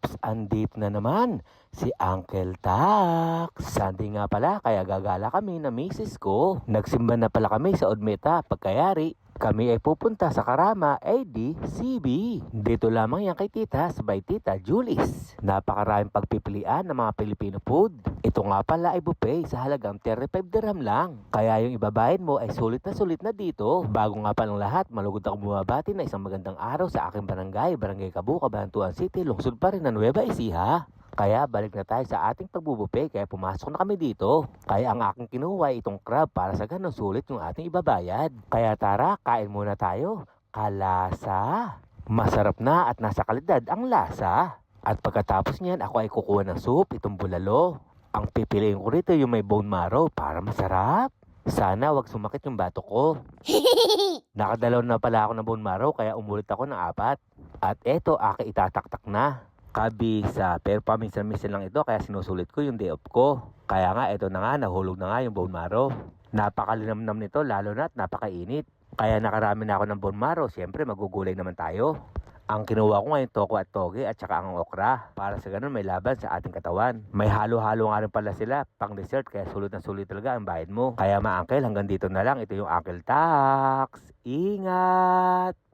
Oops, andito na naman si Uncle Tax. Sunday nga pala, kaya gagala kami na misis ko. Nagsimba na pala kami sa Odmeta, pagkayari. Kami ay pupunta sa Karama, ADCB. Dito lamang yan kay tita, sabay tita Julis. Napakaraming pagpipilian ng mga Filipino food. Ito nga pala ay buffet sa halagang 35 dirham lang. Kaya yung ibabayad mo ay sulit na sulit na dito. Bago nga pa ng lahat, malugod ako bumabati na isang magandang araw sa aking barangay, Barangay Kabuka, Bantuan City, lungsod pa rin ng Nueva Ecija. Kaya balik na tayo sa ating pagbubupe kaya pumasok na kami dito. Kaya ang aking kinuha itong crab para sa ganun sulit yung ating ibabayad. Kaya tara, kain muna tayo. Kalasa. Masarap na at nasa kalidad ang lasa. At pagkatapos niyan, ako ay kukuha ng soup, itong bulalo. Ang pipiliin ko rito yung may bone marrow para masarap. Sana wag sumakit yung bato ko. Nakadalaw na pala ako ng bone marrow kaya umulit ako ng apat. At eto, aki itataktak na. Kabisa, pero paminsan-minsan lang ito kaya sinusulit ko yung day off ko. Kaya nga, eto na nga, nahulog na nga yung bone marrow. Napakalinamnam nito, lalo na at napakainit. Kaya nakarami na ako ng bone marrow, siyempre magugulay naman tayo. Ang kinuha ko ngayon toko at toge at saka ang okra. Para sa ganun may laban sa ating katawan. May halo-halo nga rin pala sila pang dessert kaya sulit na sulit talaga ang bayad mo. Kaya ma-uncle hanggang dito na lang. Ito yung Uncle Tax. Ingat!